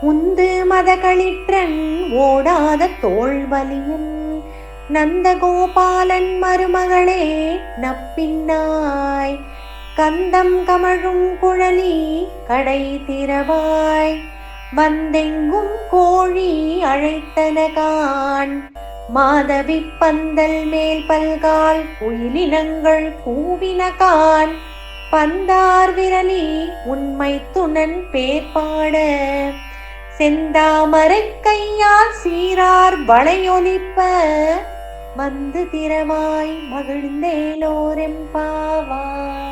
உந்து மதகளிற்றன் ஓடாத தோல்வலியில் நந்தகோபாலன் மருமகளே நப்பின்னாய். கந்தம் கமழும் குழலி கடை திறவாய். வந்தெங்கும் கோழி அழைத்தனகான் மாதவி பந்தல் மேல் பல்கால் குயிலினங்கள் கூவினகான் பந்தார் விரலி உண்மை துணன் பேர்பாட செந்தாமரை கையால் சீரார் வளையொலிப்ப வந்து திறவாய் மகிழ்ந்தேலோரெம்பாவாய்